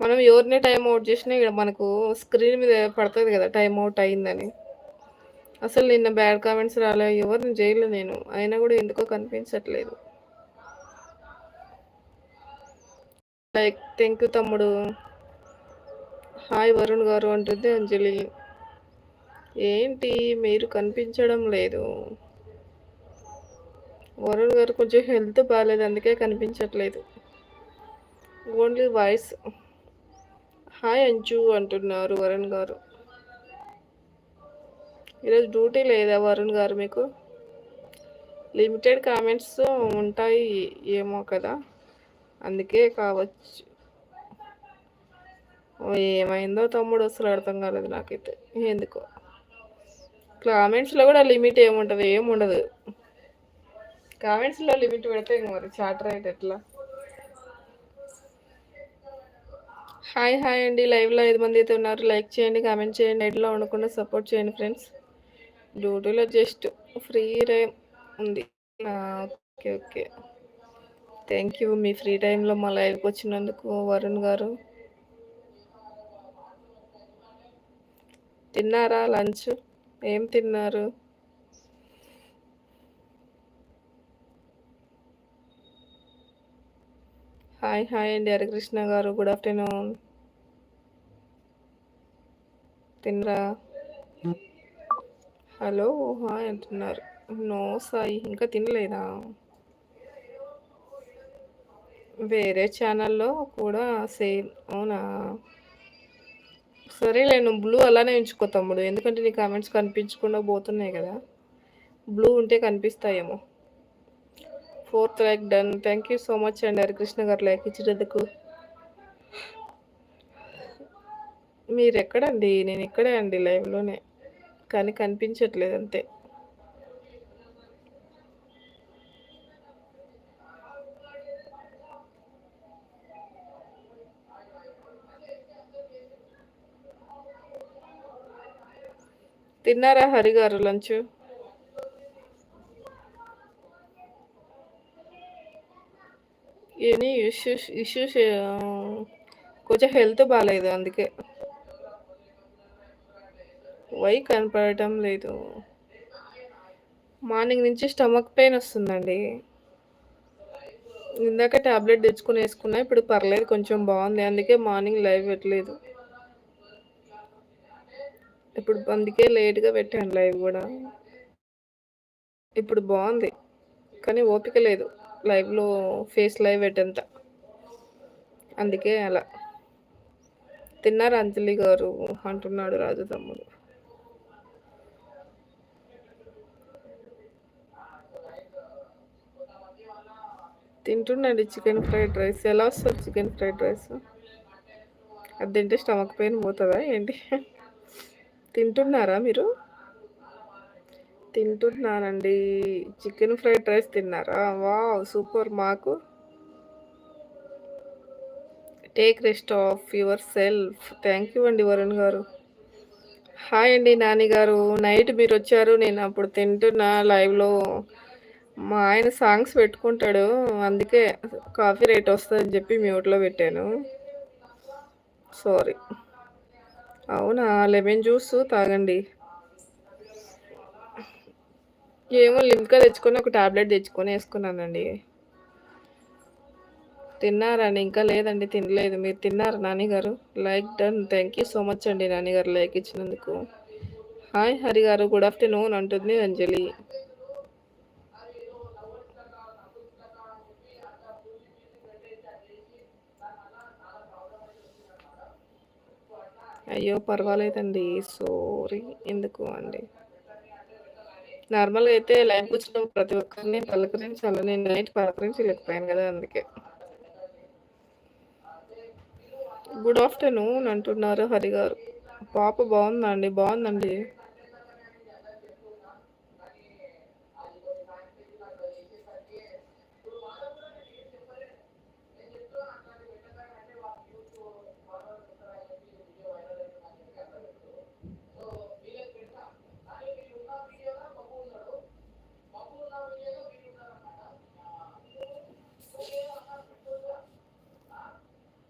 మనం ఎవరిని time out చేసినా ఇక్కడ మనకు స్క్రీన్ మీద పడుతుంది కదా టైం అవుట్ అయిందని. అసలు నిన్న బ్యాడ్ కామెంట్స్ రాలే ఎవరిని చేయలేదు నేను? అయినా కూడా ఎందుకో కనిపించట్లేదు. లైక్ థ్యాంక్ యూ తమ్ముడు. హాయ్ వరుణ్ గారు అంటుంది అంజలి. ఏంటి? మీరు కనిపించడం లేదు. వరుణ్ గారు కొంచెం హెల్త్ బాగాలేదు అందుకే కనిపించట్లేదు. ఓన్లీ వాయిస్ హాయ్ అంచు అంటున్నారు వరుణ్ గారు. ఈరోజు డ్యూటీ లేదా వరుణ్ గారు మీకు? లిమిటెడ్ కామెంట్స్ ఉంటాయి ఏమో కదా అందుకే కావచ్చు. ఏమైందో తమ్ముడు అసలు అర్థం కాలేదు నాకైతే. ఎందుకో? కామెంట్స్లో కూడా లిమిట్ ఏముంటుంది ఏముండదు. కామెంట్స్లో లిమిట్ పెడితే మరి చాటర్ అయితే ఎట్లా? హాయ్ హాయ్ అండి. లైవ్లో ఐదు మంది అయితే ఉన్నారు. లైక్ చేయండి కామెంట్ చేయండి. నెట్లో ఉండకుండా సపోర్ట్ చేయండి ఫ్రెండ్స్ డ్యూటీలో జస్ట్ ఫ్రీ టైం ఉంది. ఓకే ఓకే థ్యాంక్ యూ మీ ఫ్రీ టైంలో మా లైవ్కి వచ్చినందుకు వరుణ్ గారు. తిన్నారా లంచ్ ఏం తిన్నారు? హాయ్ హాయ్ అండి. హరికృష్ణ గారు. గుడ్ ఆఫ్టర్నూన్ తినరా? హలో హాయ్ అంటున్నారు. నో సాయి ఇంకా తినలేదా? వేరే ఛానల్లో కూడా సేమ్ అవునా? సరేలే నువ్వు బ్లూ అలానే ఉంచుకో తమ్ముడు. ఎందుకంటే నీ కామెంట్స్ కనిపించకుండా పోతున్నాయి కదా. బ్లూ ఉంటే కనిపిస్తాయేమో. Fourth like done. Thank you so much అండి. హరికృష్ణ గారు లైక్ ఇచ్చినందుకు. మీరు ఎక్కడండి నేను ఇక్కడే అండి లైవ్లోనే. కానీ కనిపించట్లేదు అంతే. తిన్నారా హరి గారు లంచ్? ఏమి ఇష్యూస్ ఇష్యూస్ కొంచెం హెల్త్ బాగాలేదు అందుకే. వై కనపడటం లేదు. మార్నింగ్ నుంచి స్టమక్ పెయిన్ వస్తుందండి. ఇందాక ట్యాబ్లెట్ తెచ్చుకుని వేసుకున్నా ఇప్పుడు పర్లేదు కొంచెం బాగుంది. అందుకే మార్నింగ్ లైవ్ పెట్టలేదు. ఇప్పుడు అందుకే లేట్గా పెట్టాను లైవ్ కూడా. ఇప్పుడు బాగుంది కానీ ఓపిక లేదు. లైవ్లో ఫేస్ లైవ్ పెట్టేంత. అందుకే అలా. తిన్నారు అంజలి గారు? అంటున్నాడు రాజు తమ్ముడు. తింటున్నాడు చికెన్ ఫ్రైడ్ రైస్. ఎలా వస్తుంది చికెన్ ఫ్రైడ్ రైస్? అది తింటే స్టమక్ పెయిన్ పోతుందా ఏంటి? తింటున్నారా మీరు? తింటున్నానండి చికెన్ ఫ్రైడ్ రైస్ తిన్నారా? Wow super. మాకు take rest of yourself. Thank you అండి వరుణ్ గారు. హాయ్ అండి నాని గారు. నైట్ మీరు వచ్చారు నేను అప్పుడు తింటున్నా లైవ్లో. మా ఆయన సాంగ్స్ పెట్టుకుంటాడు. అందుకే కాఫీ రేట్ వస్తుందని చెప్పి మ్యూట్లో పెట్టాను. సారీ. అవునా? లెమన్ జ్యూస్ తాగండి. ఏమో లిమ్కా తెచ్చుకొని ఒక టాబ్లెట్ తెచ్చుకొని వేసుకున్నానండి. తిన్నారండి ఇంకా లేదండి తినలేదు. మీరు తిన్నారు నాన్నగారు like done. Thank you so much అండి నాన్నగారు లైక్ ఇచ్చినందుకు. హాయ్ హరి గారు గుడ్ ఆఫ్టర్నూన్ అంటుంది అంజలి. అయ్యో పర్వాలేదండి. సారీ ఎందుకు అండి? నార్మల్గా అయితే లైఫ్ వచ్చిన ప్రతి ఒక్కరిని పలకరించాలి నేను నైట్ పలకరించలేకపోయాను కదా అందుకే. గుడ్ ఆఫ్టర్నూన్ అంటున్నారు హరి గారు పాప బాగుందండి బాగుందండి.